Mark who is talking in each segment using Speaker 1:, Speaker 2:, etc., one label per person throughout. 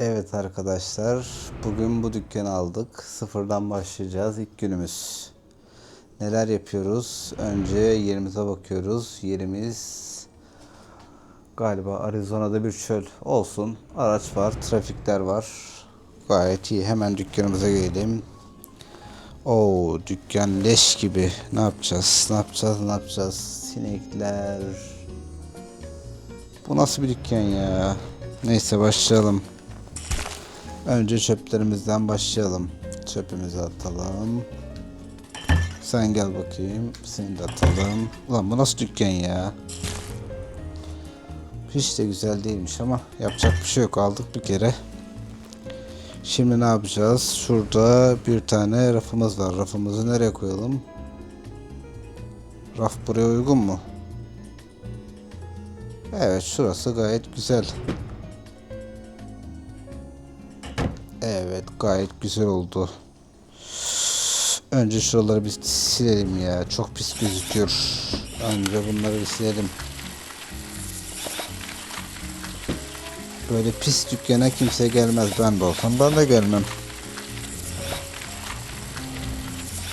Speaker 1: Evet arkadaşlar, bugün bu dükkanı aldık. Sıfırdan başlayacağız ilk günümüz. Neler yapıyoruz? Önce yerimize bakıyoruz. Yerimiz galiba Arizona'da bir çöl. Olsun. Araç var, trafikler var. Gayet iyi. Hemen dükkanımıza gelelim. Oo, dükkan leş gibi. Ne yapacağız? Ne yapacağız? Ne yapacağız? Sinekler. Bu nasıl bir dükkan ya? Neyse başlayalım. Önce çöplerimizden başlayalım. Çöpümüzü atalım. Sen gel bakayım. Seni de atalım. Ulan bu nasıl dükkan ya? Hiç de güzel değilmiş ama yapacak bir şey yok. Aldık bir kere. Şimdi ne yapacağız? Şurada bir tane rafımız var. Rafımızı nereye koyalım? Raf buraya uygun mu? Evet şurası gayet güzel. Evet gayet güzel oldu. Önce şuraları bir silelim ya. Çok pis gözüküyor. Önce bunları bir silelim. Böyle pis dükkana kimse gelmez. Ben de olsam ben de gelmem.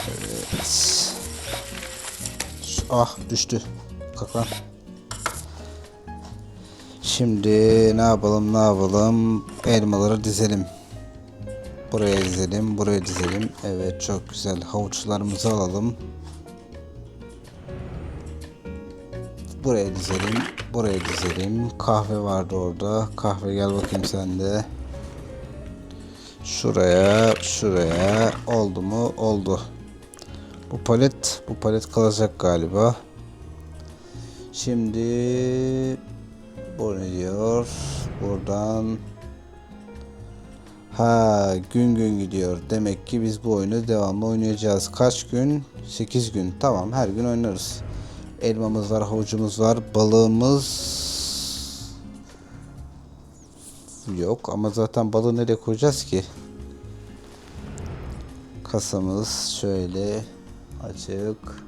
Speaker 1: Evet. Ah düştü. Kalk. Şimdi ne yapalım ne yapalım elmaları dizelim. Buraya dizelim buraya dizelim. Evet çok güzel havuçlarımızı alalım. Buraya dizelim buraya dizelim. Kahve vardı orada. Kahve gel bakayım sen de. Şuraya şuraya oldu mu oldu. Bu palet bu palet kalacak galiba. Şimdi bu ne diyor? Buradan Ha gün gün gidiyor. Demek ki biz bu oyunu devamlı oynayacağız. Kaç gün? 8 gün. Tamam her gün oynarız. Elmamız var, havucumuz var, balığımız yok ama zaten balığı nereye koyacağız ki? Kasamız şöyle açık.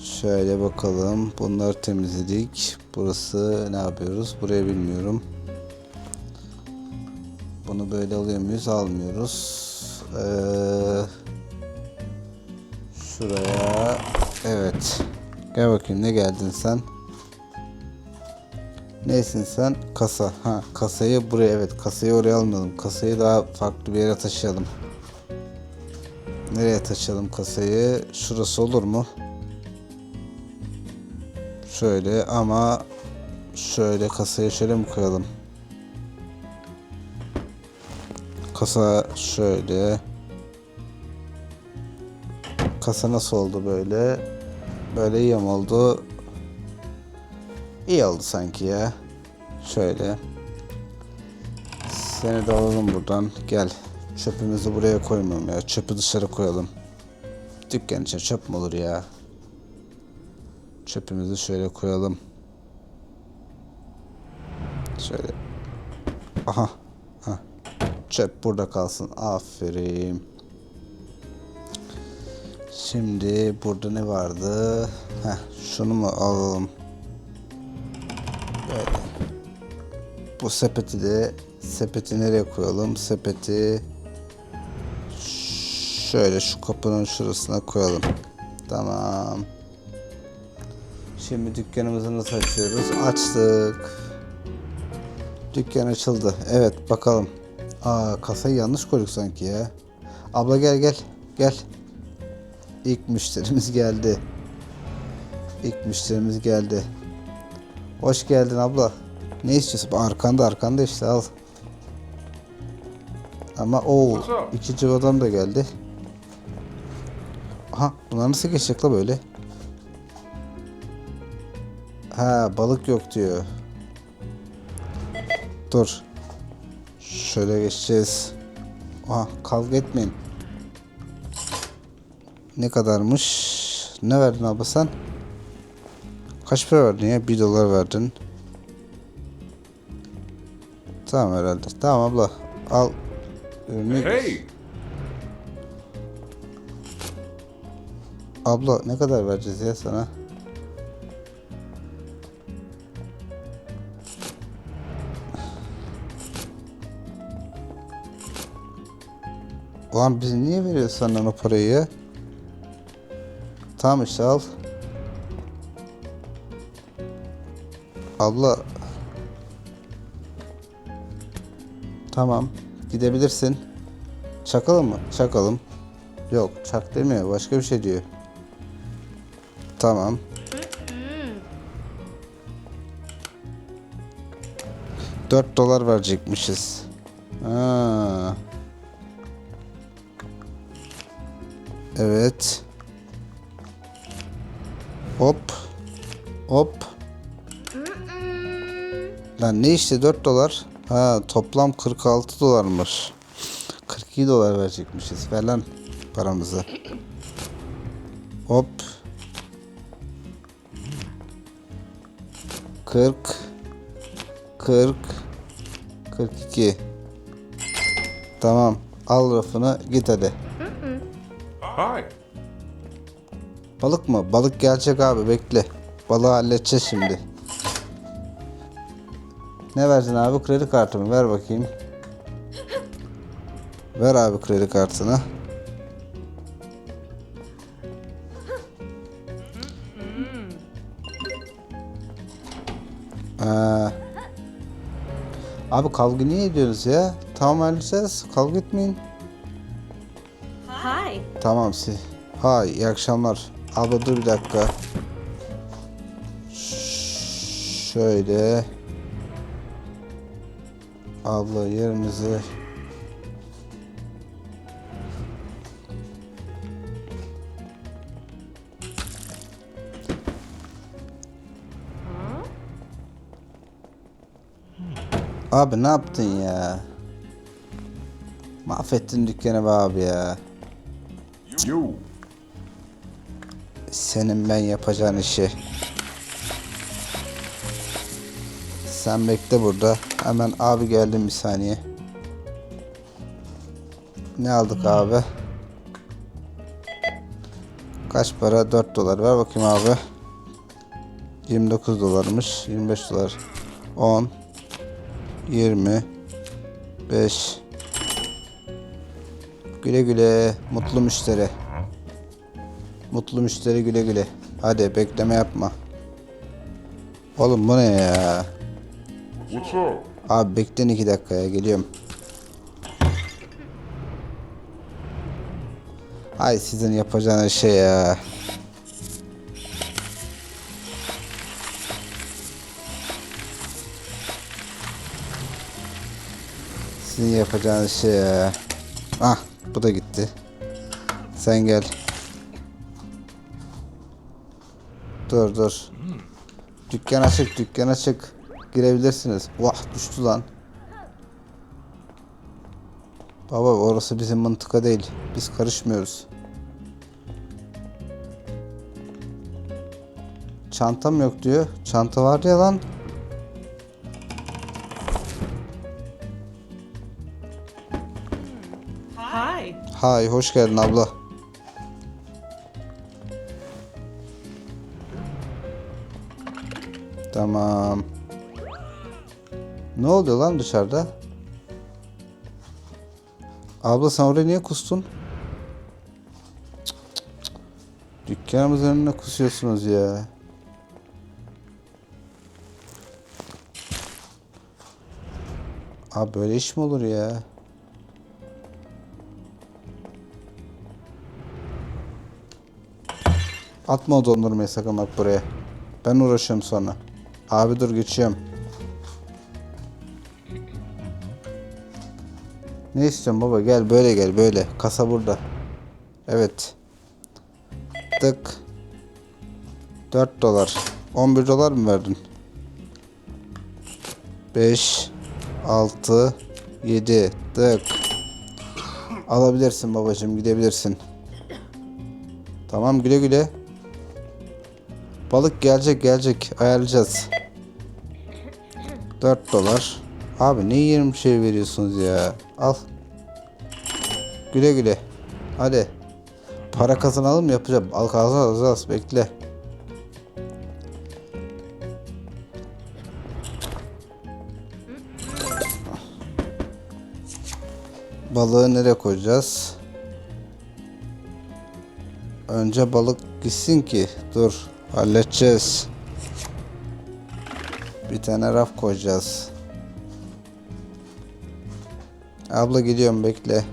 Speaker 1: Şöyle bakalım. Bunları temizledik. Burası ne yapıyoruz? Buraya bilmiyorum. Bunu böyle alıyor muyuz? Almıyoruz. Ee, şuraya. Evet. Gel bakayım ne geldin sen? Neysin sen? Kasa. Ha kasayı buraya evet kasayı oraya almayalım. Kasayı daha farklı bir yere taşıyalım. Nereye taşıyalım kasayı? Şurası olur mu? Şöyle ama şöyle kasayı şöyle mi koyalım? Kasa şöyle. Kasa nasıl oldu böyle? Böyle iyi mi oldu? İyi oldu sanki ya. Şöyle. Seni de alalım buradan. Gel. Çöpümüzü buraya koymam ya. Çöpü dışarı koyalım. Dükkan içine çöp mü olur ya? Çöpümüzü şöyle koyalım. Şöyle. Aha. Ha. Çöp burada kalsın. Aferin. Şimdi burada ne vardı? Heh, şunu mu alalım? Böyle. Bu sepeti de sepeti nereye koyalım? Sepeti şöyle şu kapının şurasına koyalım. Tamam. Şimdi dükkanımızı nasıl açıyoruz? Açtık. Dükkan açıldı. Evet bakalım. Aa kasayı yanlış koyduk sanki ya. Abla gel gel. Gel. İlk müşterimiz geldi. İlk müşterimiz geldi. Hoş geldin abla. Ne istiyorsun? Arkanda arkanda işte al. Ama o ikinci adam da geldi. Aha bunlar nasıl geçecek la böyle? Ha balık yok diyor. Dur. Şöyle geçeceğiz. Aha kavga etmeyin. Ne kadarmış? Ne verdin abla sen? Kaç para verdin ya? 1 dolar verdin. Tamam herhalde. Tamam abla. Al. Ürünü.
Speaker 2: Hey,
Speaker 1: Abla ne kadar vereceğiz ya sana? Ulan biz niye veriyoruz senden o parayı? Tamam işte al. Abla. Tamam. Gidebilirsin. Çakalım mı? Çakalım. Yok çak demiyor. Başka bir şey diyor. Tamam. 4 dolar verecekmişiz. Ha. Evet. Hop. Hop. Lan ne işte 4 dolar. Ha toplam 46 dolarmış. 42 dolar verecekmişiz. Ver lan paramızı. Hop. 40 40 42 Tamam. Al rafını git hadi.
Speaker 2: Hi.
Speaker 1: Balık mı? Balık gelecek abi bekle. Balığı halledeceğiz şimdi. Ne verdin abi? Kredi kartımı ver bakayım. Ver abi kredi kartını. Ee, abi kavga niye ediyorsunuz ya? Tamam halledeceğiz. Kavga etmeyin.
Speaker 3: Hi.
Speaker 1: Tamam si. Ha iyi akşamlar. Abla dur bir dakika. Ş- Şöyle. Abla yerimizi. Abi ne yaptın ya? Mahvettin dükkanı be abi ya.
Speaker 2: You.
Speaker 1: Senin ben yapacağın işi. Sen bekle burada. Hemen abi geldim bir saniye. Ne aldık abi? Kaç para? 4 dolar. Ver bakayım abi. 29 dolarmış. 25 dolar. 10 20 5 Güle güle. Mutlu müşteri. Mutlu müşteri güle güle. Hadi bekleme yapma. Oğlum bu ne ya? Abi bekleyin iki dakikaya geliyorum. Ay sizin yapacağınız şey ya. Sizin yapacağınız şey ya. Ah bu da gitti. Sen gel. Dur dur. Dükkan açık, dükkan açık. Girebilirsiniz. Vah düştü lan. Baba orası bizim mıntıka değil. Biz karışmıyoruz. Çantam yok diyor. Çanta var ya lan. Hay hoş geldin abla. Tamam. Ne oluyor lan dışarıda? Abla sen oraya niye kustun? Dükkanımızın önüne kusuyorsunuz ya. Abi böyle iş mi olur ya? Atma o dondurmayı sakın bak buraya. Ben uğraşıyorum sonra. Abi dur geçiyorum. Ne istiyorsun baba? Gel böyle gel böyle. Kasa burada. Evet. Tık. 4 dolar. 11 dolar mı verdin? 5 6 7 tık. Alabilirsin babacığım gidebilirsin. Tamam güle güle. Balık gelecek gelecek ayarlayacağız. 4 dolar. Abi ne 20 şey veriyorsunuz ya. Al. Güle güle. Hadi. Para kazanalım yapacağım. Al kazan az az bekle. Balığı nereye koyacağız? önce balık gitsin ki. Dur halledeceğiz. Bir tane raf koyacağız. Abla gidiyorum bekle.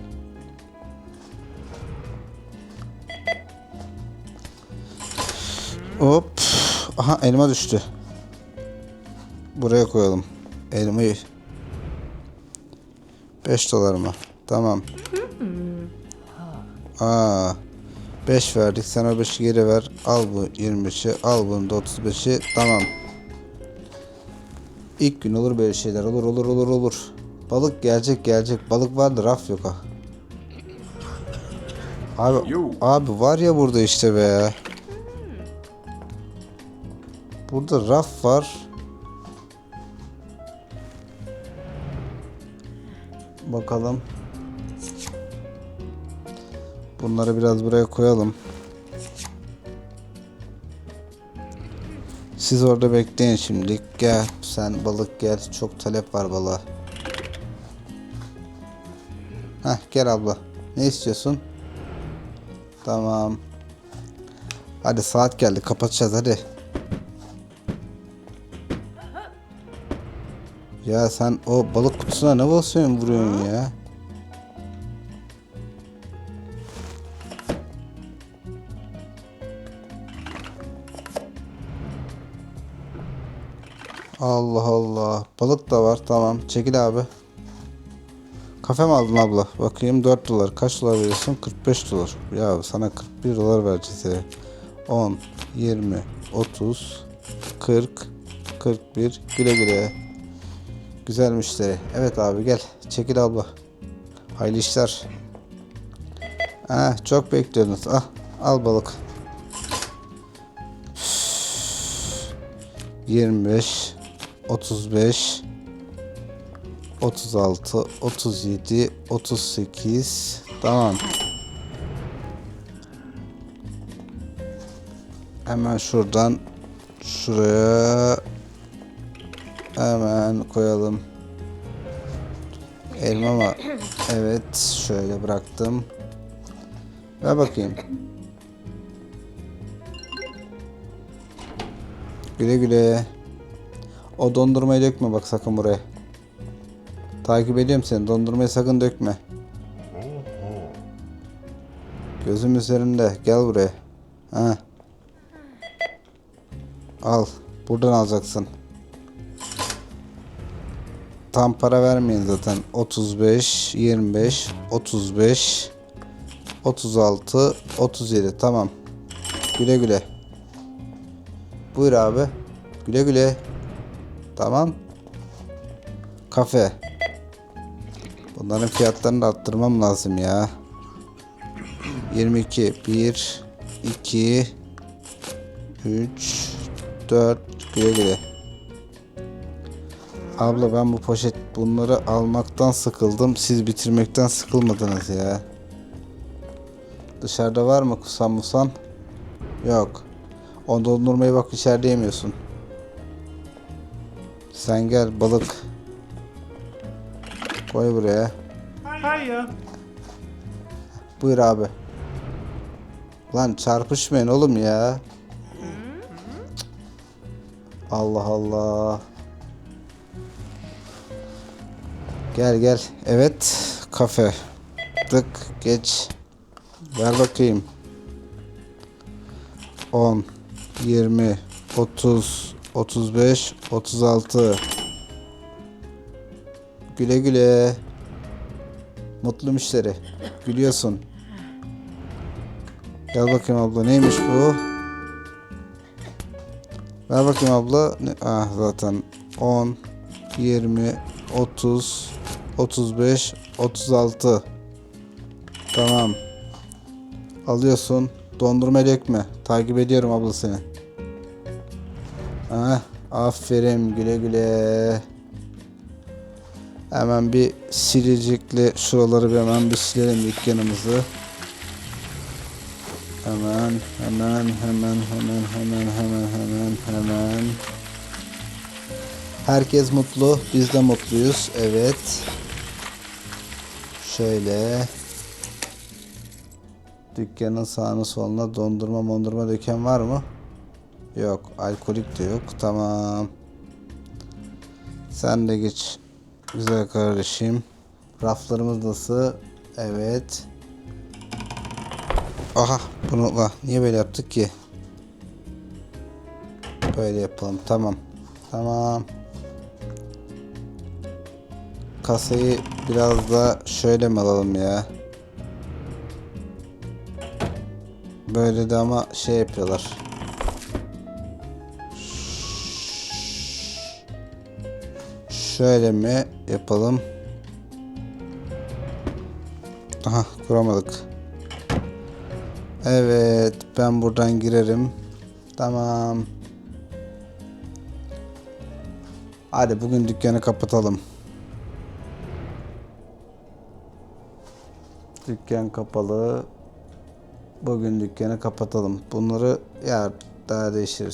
Speaker 1: Hop. Aha elma düştü. Buraya koyalım. Elmayı. 5 dolar mı? Tamam. Aa. 5 verdik. Sen o 5'i geri ver. Al bu 25'i. Al bunu da 35'i. Tamam. İlk gün olur böyle şeyler. Olur olur olur olur. Balık gelecek gelecek. Balık vardı raf yok ha. Abi,
Speaker 2: Yo.
Speaker 1: abi var ya burada işte be. Burada raf var. Bakalım. Bunları biraz buraya koyalım. Siz orada bekleyin şimdi. Gel sen balık gel. Çok talep var balığa. Heh gel abla. Ne istiyorsun? Tamam. Hadi saat geldi. Kapatacağız hadi. Ya sen o balık kutusuna ne basıyorsun vuruyorsun ya? Allah Allah. Balık da var. Tamam. Çekil abi. Kafe mi aldın abla? Bakayım 4 dolar. Kaç dolar veriyorsun? 45 dolar. Ya sana 41 dolar vereceğiz ya. 10, 20, 30, 40, 41. Güle güle. Güzel müşteri. Evet abi gel. Çekil abla. Hayırlı işler. Ah, çok bekliyordunuz. Ah, al balık. 25 35 36 37 38 Tamam. Hemen şuradan şuraya hemen koyalım. Elma mı? Evet, şöyle bıraktım. Ver bakayım. Güle güle. O dondurmayı dökme bak sakın buraya. Takip ediyorum seni. Dondurmayı sakın dökme. Gözüm üzerinde. Gel buraya. Ha. Al. Buradan alacaksın. Tam para vermeyin zaten. 35, 25, 35, 36, 37. Tamam. Güle güle. Buyur abi. Güle güle. Tamam. Kafe. Bunların fiyatlarını arttırmam lazım ya. 22 1 2 3 4 güle güle. Abla ben bu poşet bunları almaktan sıkıldım. Siz bitirmekten sıkılmadınız ya. Dışarıda var mı kusan musan? Yok. O dondurmayı bak içeride yemiyorsun. Sen gel balık. Koy buraya.
Speaker 3: Hiya.
Speaker 1: Buyur abi. Lan çarpışmayın oğlum ya. Cık. Allah Allah. Gel gel. Evet. Kafe. Tık geç. Ver bakayım. 10 20 30 35 36 Güle güle. Mutlu müşteri. Gülüyorsun. Gel bakayım abla neymiş bu? Ver bakayım abla. Ah zaten 10 20 30 35 36 Tamam. Alıyorsun. Dondurma dökme. Takip ediyorum abla seni. Ah, aferin güle güle. Hemen bir silecekle şuraları bir hemen bir silelim dükkanımızı. Hemen, hemen, hemen, hemen, hemen, hemen, hemen, hemen. Herkes mutlu, biz de mutluyuz. Evet. Şöyle. Dükkanın sağına soluna dondurma mondurma döken var mı? Yok. Alkolik de yok. Tamam. Sen de geç. Güzel kardeşim. Raflarımız nasıl? Evet. Aha bunu ah, niye böyle yaptık ki? Böyle yapalım. Tamam. Tamam. Kasayı biraz da şöyle mi alalım ya? Böyle de ama şey yapıyorlar. Şöyle mi yapalım? Aha kuramadık. Evet ben buradan girerim. Tamam. Hadi bugün dükkanı kapatalım. Dükkan kapalı. Bugün dükkanı kapatalım. Bunları ya daha değiştiririz.